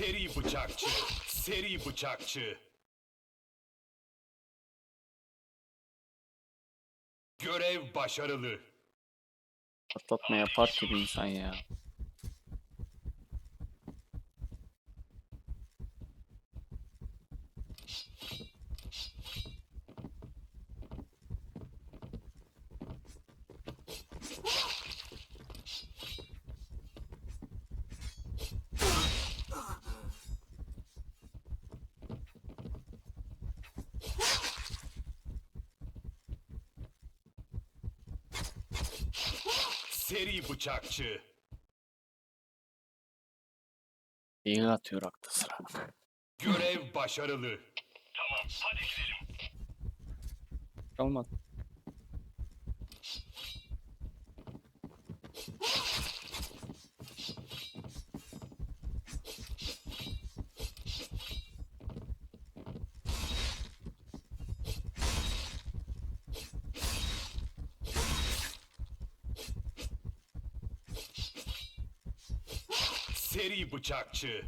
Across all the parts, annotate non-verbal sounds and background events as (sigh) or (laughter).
Seri bıçakçı. Seri bıçakçı. Görev başarılı. Patlatma yapar ki bir insan ya. Seri bıçakçı. İyi atıyor aklı sıra. Görev başarılı. Olmadı. Seri bıçakçı.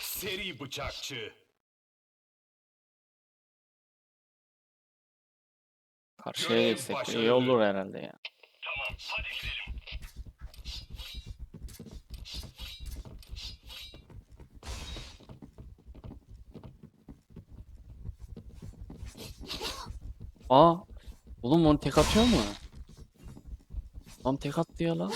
Seri bıçakçı. Karşıya Görev geçsek iyi başarılı. olur herhalde ya. Aa, oğlum onu tek atıyor mu? Tam tek attı ya lan.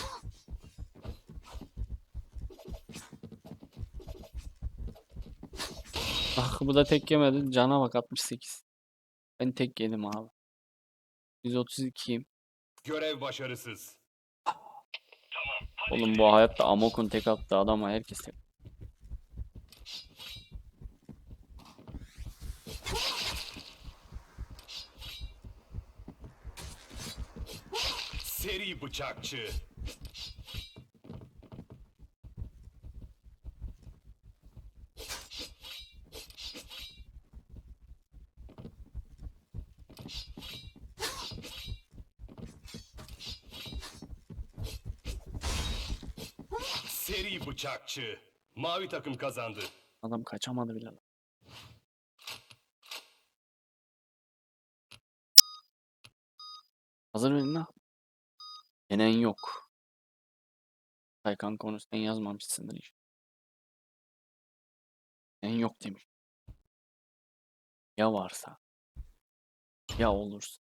Ah bu da tek yemedi. Cana bak 68. Ben tek yedim abi. 132'yim. Görev başarısız. Oğlum bu hayatta Amok'un tek attığı adama herkes tek. Seri bıçakçı. Seri bıçakçı. Mavi takım kazandı. Adam kaçamadı bile. Hazır mıyım lan? Yenen yok. Taycan konusu sen yazmamışsındır hiç. Yenen yok demiş. Ya varsa. Ya olursa.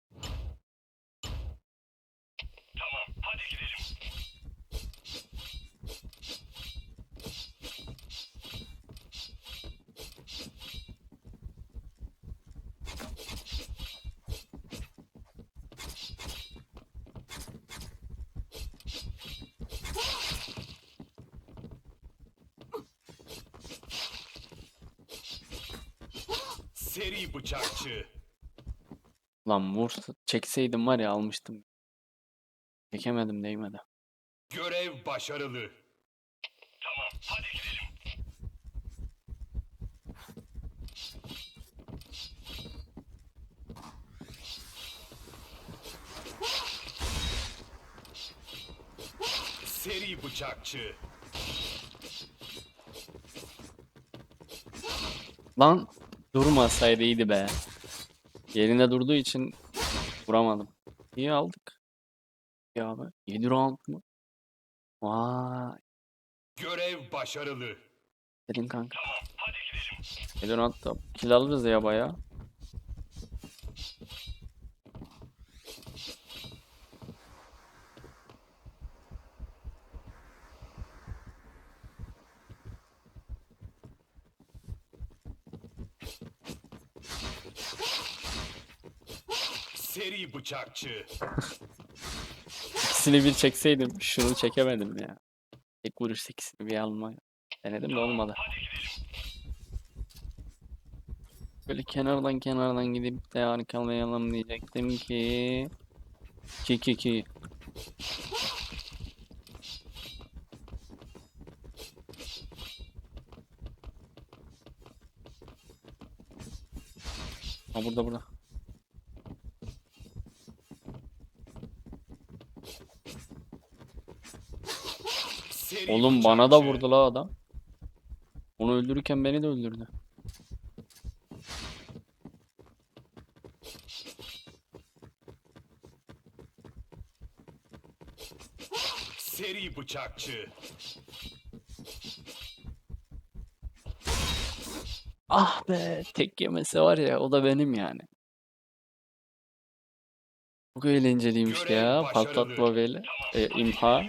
Seri bıçakçı. Lan vur çekseydim var ya almıştım. Çekemedim değmedi. Görev başarılı. Seri bıçakçı. Lan durmasaydı iyiydi be. Yerinde durduğu için vuramadım. İyi aldık. Ya abi 7 round mu? Vay. Görev başarılı. Dedin kanka. 7 roundda kill alırız ya baya. Seri bıçakçı. İkisini bir çekseydim şunu çekemedim ya. Tek vuruş ikisini bir alma. Denedim de olmadı. Böyle kenardan kenardan gidip de arkalayalım diyecektim ki. Ki ki ki. Ha burada burada. Oğlum bana da bıçakçı. vurdu la adam. Onu öldürürken beni de öldürdü. Seri bıçakçı. Ah be tek yemesi var ya o da benim yani. Çok eğlenceliymiş Görev ya başarılı. patlatma böyle. E, imha.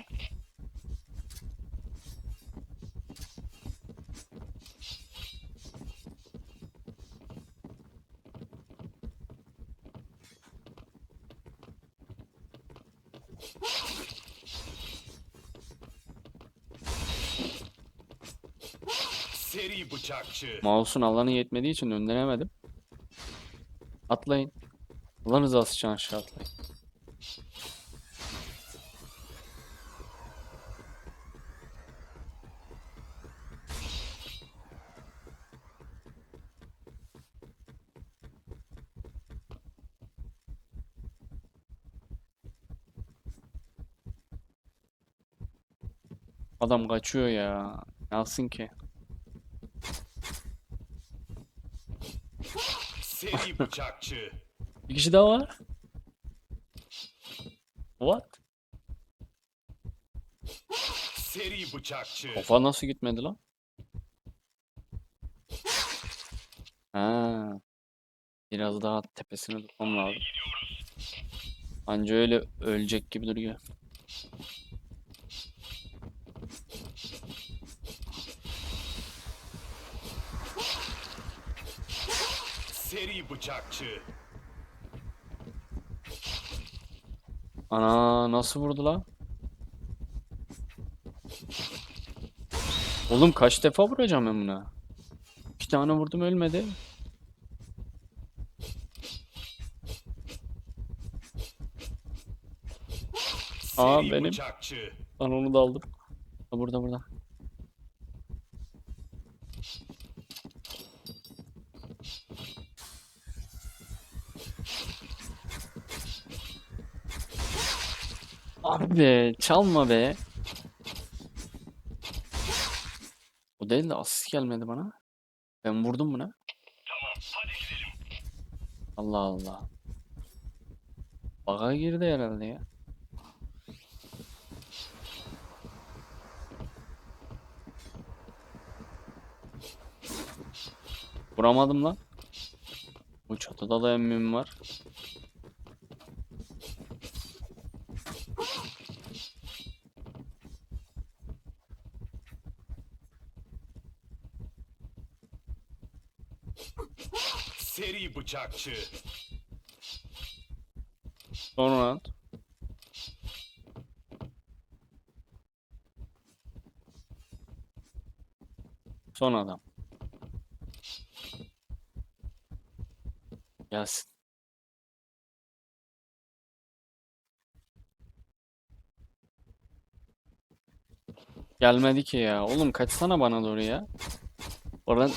Seri bıçakçı. Mouse'un alanı yetmediği için döndüremedim. Atlayın. Allah rızası için aşağı atlayın. Adam kaçıyor ya. Ne yapsın ki? Seri bıçakçı. Bir kişi daha var. What? Seri bıçakçı. Kafa nasıl gitmedi lan? Ha. Biraz daha tepesine tutmam lazım. Anca öyle ölecek gibi duruyor. Seri bıçakçı. Ana nasıl vurdu lan? Oğlum kaç defa vuracağım ben buna? İki tane vurdum ölmedi. Aa, Seri benim. bıçakçı. Lan onu da aldım. Ha, Burada burada. Abi çalma be. O değil de asist gelmedi bana. Ben vurdum buna. Allah Allah. Baga girdi herhalde ya. Vuramadım lan. Bu çatıda da emmim var. Bıçakçı. Son round. Son adam. Gelsin. Gelmedi ki ya. Oğlum kaçsana bana doğru ya. Oradan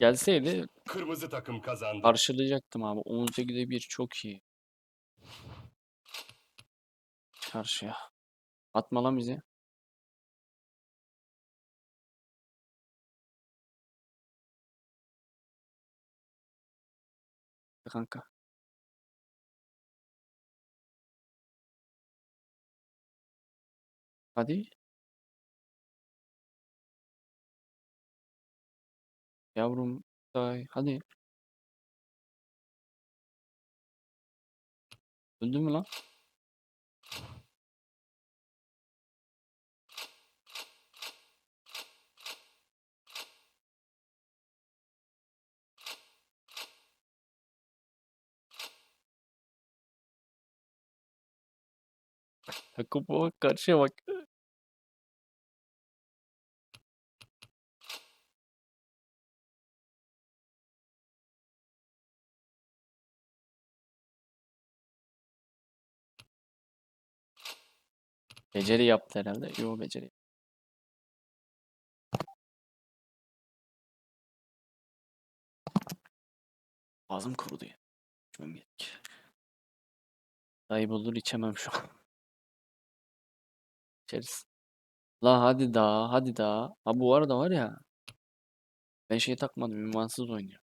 gelseydi Kırmızı takım kazandı. Karşılayacaktım abi. 18'e 1 çok iyi. Karşıya. Atma lan bizi. Kanka. Hadi. Yavrum. Day. Hadi. Öldü mü lan? Takım bak karşıya bak. Beceri yaptı herhalde. Yo beceri. Ağzım kurudu ya. İçmem gerek. Ayıp olur içemem şu an. İçeriz. La hadi daha, hadi daha. Ha bu arada var ya. Ben şey takmadım. Ünvansız oynuyor.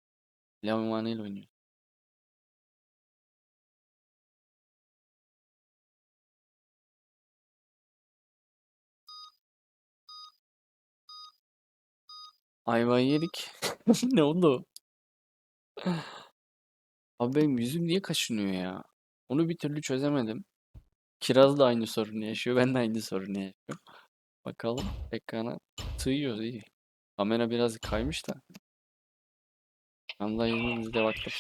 Pilav ünvanıyla oynuyor. Ayvayı yedik. (laughs) Ne oldu? Abi benim yüzüm niye kaşınıyor ya? Onu bir türlü çözemedim. Kiraz da aynı sorunu yaşıyor. Ben de aynı sorunu yaşıyorum. Bakalım ekrana sığıyoruz iyi. Kamera biraz kaymış da. İzninizle baktık.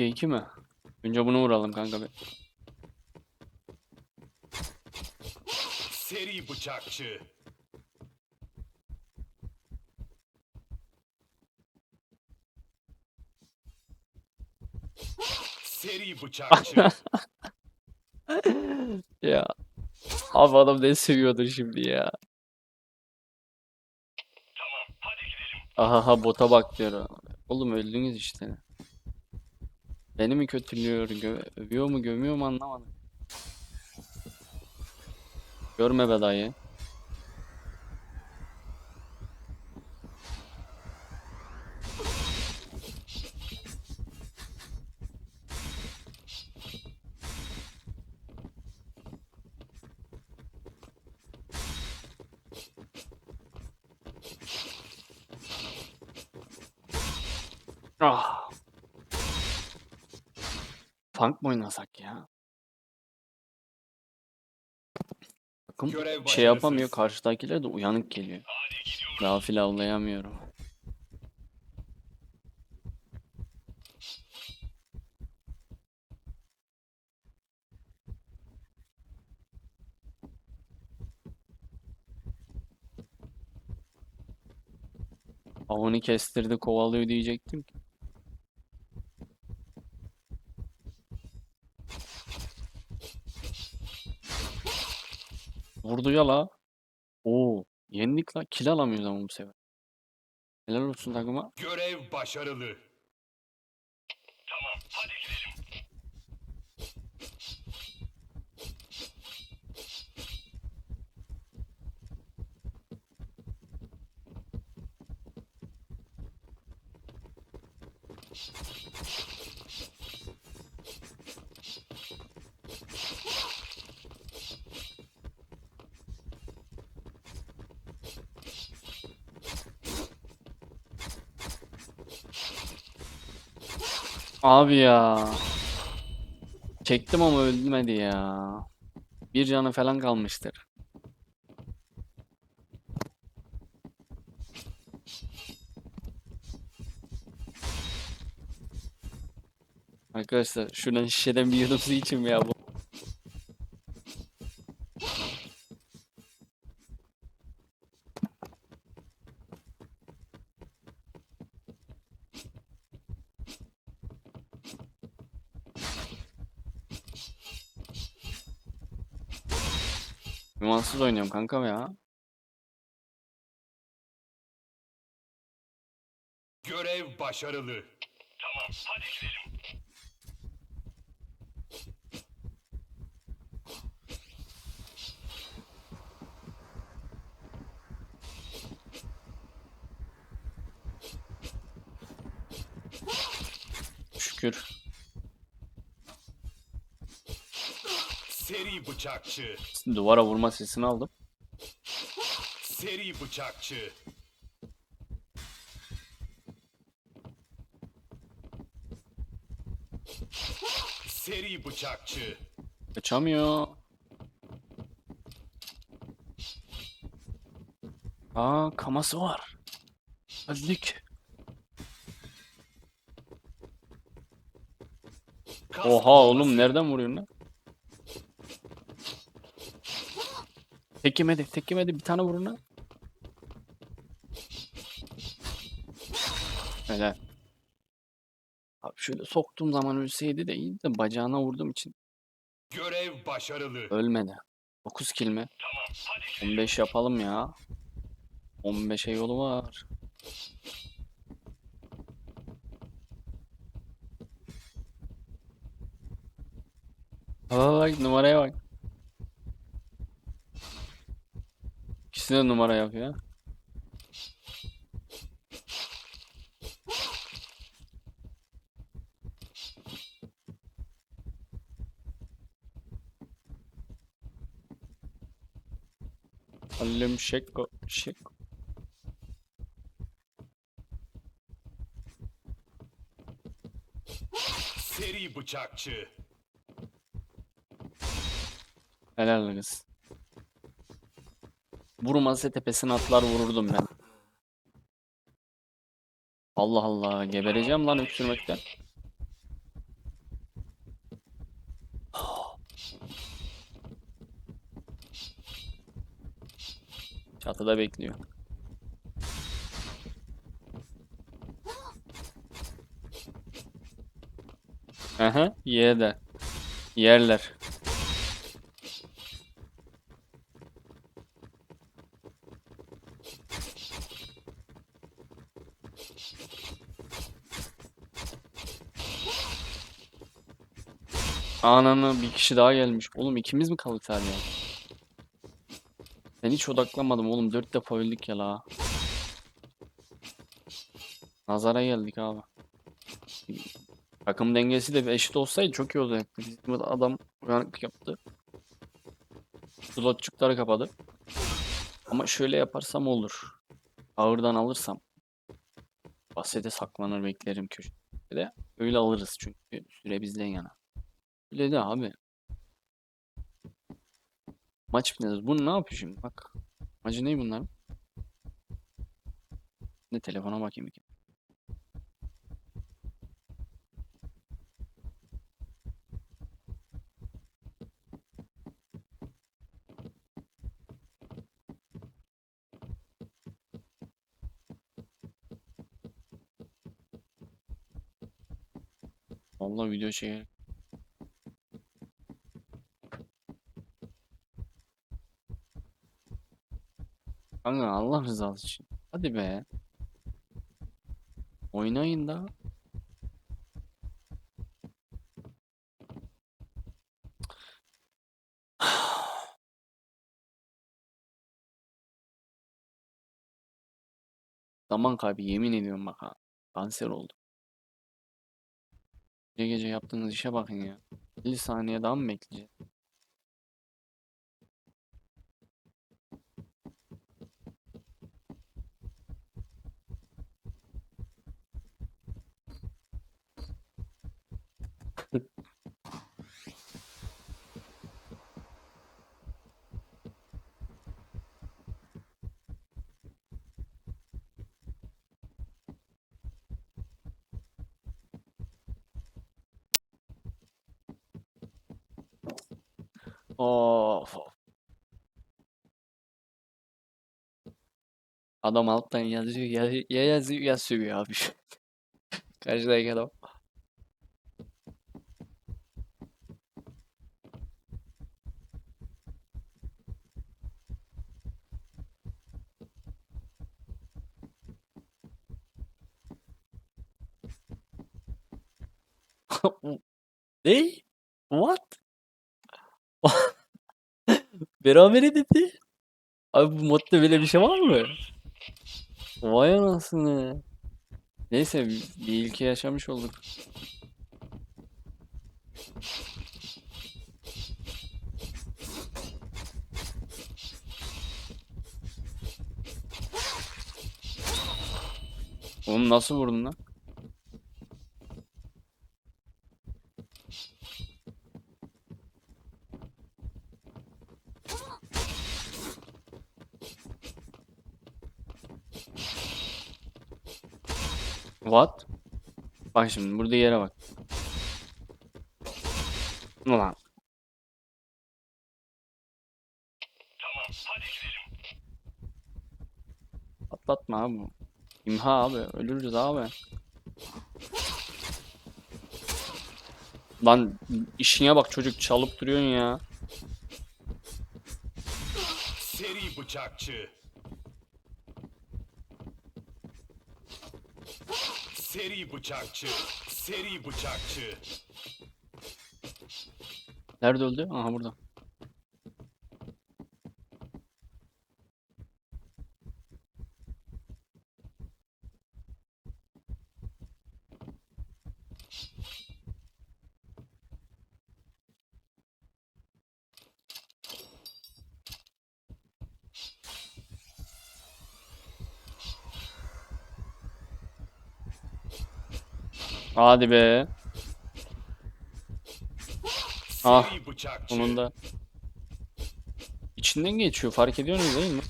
İkiye iki mi? Önce bunu vuralım kanka. bir. Seri bıçakçı. Seri bıçakçı. (laughs) Ya. Abi adam ne seviyordu şimdi ya. Aha ha bota bak diyor. Oğlum öldünüz işte. Beni mi kötülüyor, gö- övüyor mu, gömüyor mu anlamadım. Görme be dayı. Ah. Funk mu oynasak ya? Takım Görev şey yapamıyor, başarısız. karşıdakiler de uyanık geliyor. Gafil avlayamıyorum. Avını kestirdi, kovalıyor diyecektim ki. Vurdu ya la. Oo, yendik la. Kill alamıyoruz ama bu sefer. Helal olsun takıma. Görev başarılı. Abi ya. Çektim ama öldürmedi ya. Bir canı falan kalmıştır. Arkadaşlar şuradan şişeden bir yudum su içeyim ya bu. Ümansız oynuyorum kankam ya. Görev başarılı. Şükür. Seri bıçakçı. Duvara vurma sesini aldım. Seri bıçakçı. Seri bıçakçı. Kaçamıyor. Aa kaması var. Öldük. Oha oğlum nereden vuruyorsun lan? Tek yemedi, tek yemedi. Bir tane vurun lan. Helal. Abi şöyle soktuğum zaman ölseydi de iyiydi de bacağına vurduğum için Görev başarılı. ölmedi. 9 kill mi? 15 yapalım ya. 15'e yolu var. Bak numaraya bak. De numara yapıyor. Halim Şeko, Şeko. Seri bıçakçı. Helal kız. Vurmasa tepesine atlar vururdum ben. Allah Allah gebereceğim lan öksürmekten. Çatıda bekliyor. Aha, ye. Yerler. Ananı bir kişi daha gelmiş. Oğlum ikimiz mi kaldık sadece? Ben hiç odaklanmadım oğlum. Dört defa öldük ya la. Nazara geldik abi. Takım dengesi de eşit olsaydı çok iyi olacaktı. Bizim adam uyanıklık yaptı. Slotçukları kapadı. Ama şöyle yaparsam olur. Ağırdan alırsam. Basede saklanır beklerim köşede. Öyle alırız çünkü süre bizden yana. Öyle de abi. Maç bitmez. Bu ne yapıyor şimdi? Bak. Macı ne bunlar? Ne telefona bakayım kere. Vallahi video şey. Kanka Allah rızası için. Hadi be. Oynayın da. Zaman kaybı yemin ediyorum bak ha. Kanser oldum. Gece gece yaptığınız işe bakın ya. 50 saniye daha mı bekleyeceğiz? Of. of. Adam alttan yazıyor ya, ya yazıyor ya sövüyor abi. Karşıdaki adam. Ne? What? (laughs) Berabere dedi. Abi bu modda böyle bir şey var mı? Vay anasını. Neyse bir bir ilke yaşamış olduk. Oğlum nasıl vurdun lan? What? Bak şimdi burada yere bak. Ulan. Patlatma abi. İmha abi. Ölürüz abi. Lan işine bak çocuk çalıp duruyorsun ya. Seri bıçakçı. Seri bıçakçı. Seri bıçakçı. Nerede öldü? Aha burada. Hadi be. Ah. Onun da içinden geçiyor. Fark ediyorsunuz değil mi?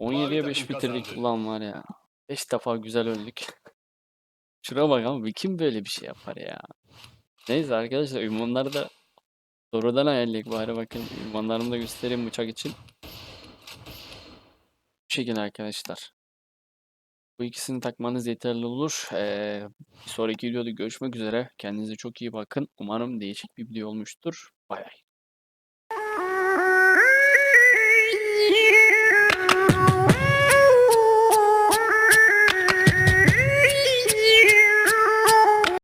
17'ye takım 5 bitirdik. Ulan var ya. 5 defa güzel öldük. (laughs) Şuna bak ama kim böyle bir şey yapar ya. Neyse arkadaşlar ünvanları da doğrudan ayarlayık bari bakın. Ünvanlarımı da göstereyim bıçak için. Bu şekilde arkadaşlar. Bu ikisini takmanız yeterli olur. Ee, bir sonraki videoda görüşmek üzere. Kendinize çok iyi bakın. Umarım değişik bir video olmuştur. Bay bay.